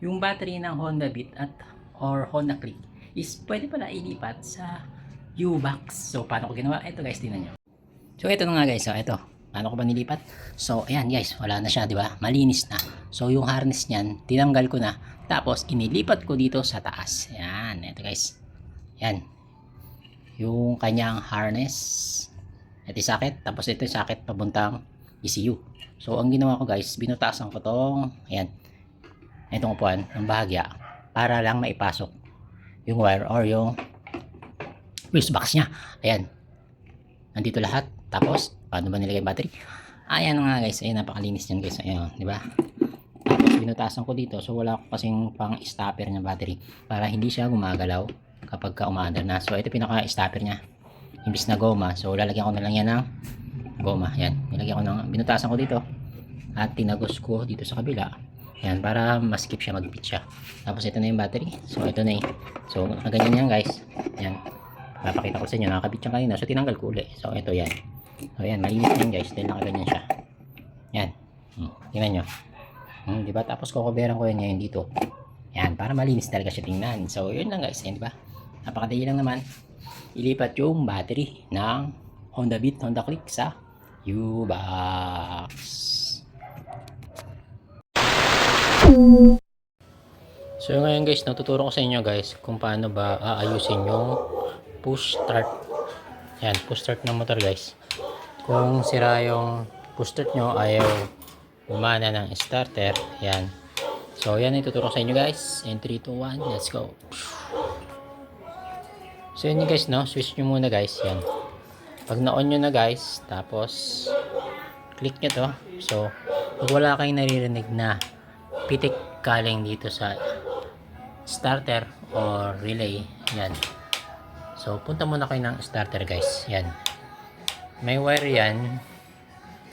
yung battery ng Honda Beat at or Honda Click is pwede pala ilipat sa U-Box. So, paano ko ginawa? Ito guys, tingnan nyo. So, ito na nga guys. So, ito. Paano ko ba nilipat? So, ayan guys. Wala na siya, di ba? Malinis na. So, yung harness niyan, tinanggal ko na. Tapos, inilipat ko dito sa taas. Ayan. Ito guys. Ayan. Yung kanyang harness. Ito yung socket. Tapos, ito yung socket pabuntang ECU. So, ang ginawa ko guys, binutasan ko tong, ayan, itong upuan ng bahagya para lang maipasok yung wire or yung fuse box niya. Ayan. Nandito lahat. Tapos, paano ba nilagay battery? Ayan nga guys. Ayan, napakalinis yan guys. Ayan, di ba? Tapos, binutasan ko dito. So, wala ko kasing pang stopper ng battery para hindi siya gumagalaw kapag ka umaandar na. So, ito pinaka-stopper niya. Imbis na goma. So, lalagyan ko na lang yan ng goma. Yan. Nilagyan ko ng, binutasan ko dito. At tinagos ko dito sa kabila. Yan, para maskip siya, mag-fit. Tapos ito na yung battery. So, ito na eh. So, ganyan yan guys. Yan. Papakita ko sa inyo. Nakakabit siya kanina. So, tinanggal ko uli. So, ito yan. So, yan. Malinis na yan guys. Dahil nakaganyan siya. Yan. Hmm. Tingnan nyo. Hmm, diba? Tapos, kukuberan ko yan ngayon dito. Yan. Para malinis talaga siya tingnan. So, yun lang guys. Yan, diba? Napakadali lang naman. Ilipat yung battery ng Honda Beat, Honda Click sa U-Box. So ngayon guys, natuturo ko sa inyo guys kung paano ba aayusin yung push start. Yan, push start ng motor guys. Kung sira yung push start nyo, ayaw umana ng starter. Yan. So yan ituturo ko sa inyo guys. In 3, 2, 1, let's go. So yun guys no, switch nyo muna guys. Yan. Pag na-on nyo na guys, tapos click nyo to. So, pag wala kayong naririnig na pitik galing dito sa starter or relay, yan. So, punta muna kayo ng starter guys. Yan. May wire yan.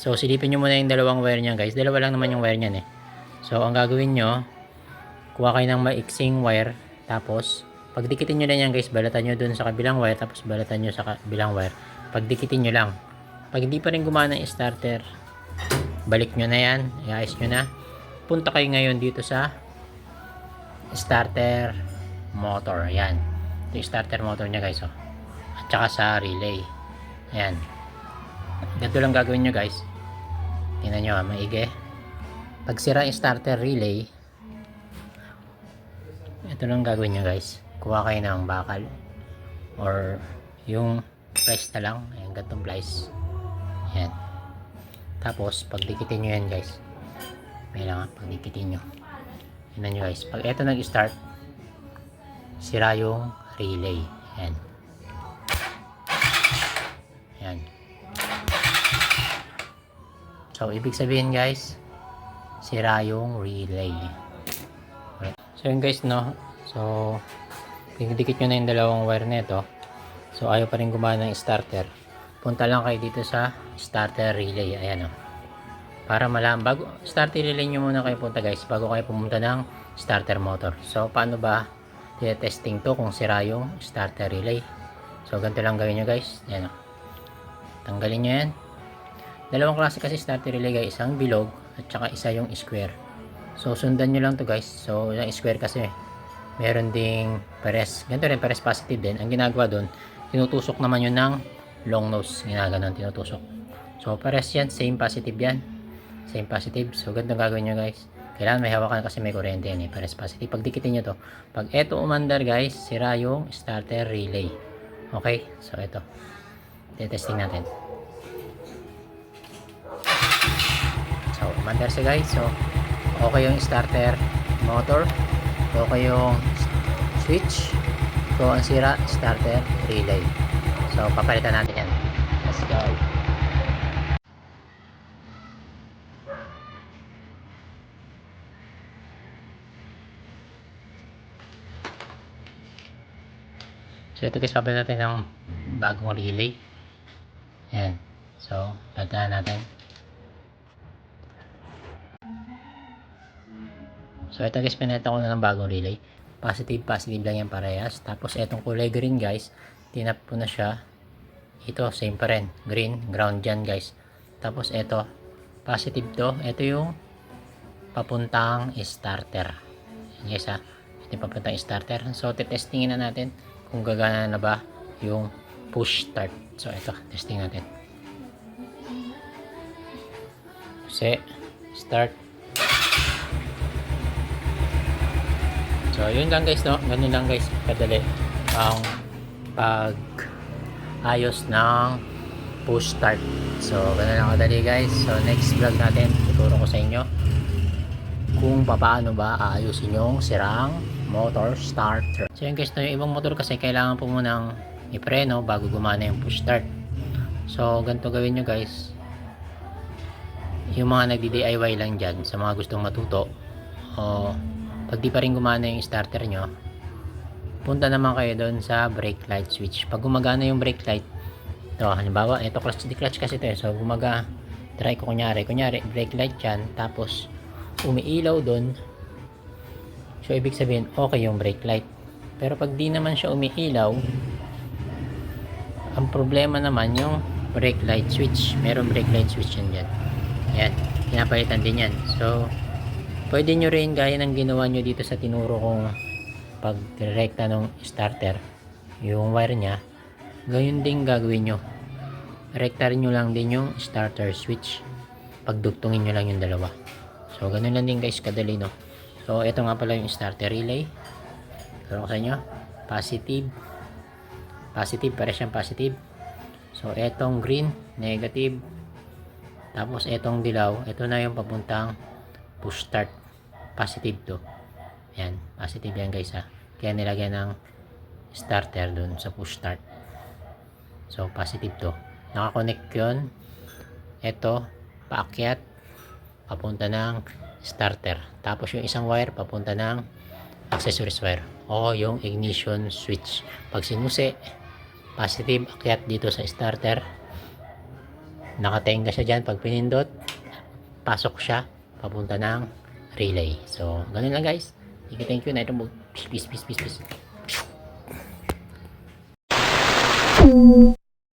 So, silipin nyo muna yung dalawang wire niyan guys. Dalawa lang naman yung wire niyan eh. So, ang gagawin nyo, kuha kayo ng maiksing wire. Tapos, pagdikitin nyo lang yan guys, balatan nyo dun sa kabilang wire. Tapos, balatan nyo sa kabilang wire. Pagdikitin nyo lang. Pag hindi pa rin gumana yung starter, balik nyo na yan. Iayos nyo na. Punta kayo ngayon dito sa starter motor. Yan. Ito yung starter motor niya guys. Oh. At saka sa relay. Yan. Ganito lang gagawin nyo guys. Tingnan nyo ha, maigi. Pag sira yung starter relay, ito lang gagawin nyo guys. Kuha kayo ng bakal. Or yung plies na lang. Ayan, gantong plies. Yan. Tapos, pagdikitin nyo yan guys. May lang ha, pagdikitin nyo. Tingnan nyo guys. Pag ito nag-start, sira yung relay. Yan. Yan. So, ibig sabihin guys, sira yung relay. So, yun guys, no? So, dikit nyo na yung dalawang wire nito. So, ayaw pa rin gumana ng starter. Punta lang kayo dito sa starter relay. Ayan, o. Para malaman, bago, starter relay nyo muna kayo punta guys, bago kayo pumunta ng starter motor. So, paano ba testing to kung sira yung starter relay? So, ganito lang gawin nyo guys. Ayan, o. Tanggalin nyo yan. Dalawang klase kasi starter relay guys. Isang bilog at saka isa yung square. So, sundan nyo lang to guys. So, yung square kasi meron ding pares. Ganito rin, pares positive din. Ang ginagawa doon, tinutusok naman yun ng long nose. Ginaganon, tinutusok. So, pares yan. Same positive yan. Same positive. So, ganito gagawin nyo guys. Kailangan may hawakan kasi may kuryente yan eh. Pares positive. Pag dikitin nyo to. Pag eto umandar guys, sira yung starter relay. Okay? So, ito. Testing natin. So, umandar siya guys. So, okay yung starter motor. Okay yung switch. So, ang sira, starter relay. So, papalitan natin yan. Let's go. So, ito guys, papalitan natin ng bagong relay. Yan. So, palitan natin. So, ito guys, pineta ko na ng bagong relay. Positive, positive lang yan parehas. Tapos, itong kulay green guys, tinap ko na siya. Ito, same pa rin. Green, ground dyan guys. Tapos, ito, positive to. Ito yung papuntang starter. Yan guys ha. Ito yung papuntang starter. So, testingin na natin kung gagana na ba yung push start. So, ito. Testing natin. Set. Start. So, yun lang guys, no? Ganun lang guys. Kadali. Ang pag ayos ng push start. So, ganun lang kadali guys. So, next vlog natin, tuturo ko sa inyo kung paano ba aayusin yung sirang motor starter. So, yun guys, no? yung ibang motor kasi kailangan po munang ipreno bago gumana yung push start. So, ganito gawin nyo guys. Yung mga nagdi-DIY lang dyan sa mga gustong matuto o pag di pa rin gumana yung starter nyo punta naman kayo doon sa brake light switch pag gumagana yung brake light ito halimbawa ito clutch di clutch kasi ito eh so gumaga try ko kunyari kunyari brake light yan tapos umiilaw doon so ibig sabihin okay yung brake light. Pero pag di naman siya umiilaw ang problema naman yung brake light switch. Meron brake light switch yan dyan. Yan pinapalitan din yan. So pwede nyo rin gaya ng ginawa nyo dito sa tinuro kong pagdirekta ng starter. Yung wire nya gayon din gagawin nyo. Rektarin nyo lang din yung starter switch. Pagdugtungin nyo lang yung dalawa. So ganun lang din guys kadali no so ito nga pala yung starter relay. Pero ko sa inyo positive. Positive para siyang positive. So etong green negative. Tapos etong dilaw ito na yung papuntang push start. Positive to. Yan positive yan guys ha. Kaya nilagyan ng starter dun sa push start. So positive to. Nakakonect yun. Ito paakyat. Papunta ng starter. Tapos yung isang wire papunta ng accessories wire. O yung ignition switch. Pag sinusi positive akyat dito sa starter. Nakatenga siya dyan. Pag pinindot pasok siya papunta ng relay. So ganun lang guys. Thank you thank you. Na ito mo peace peace peace peace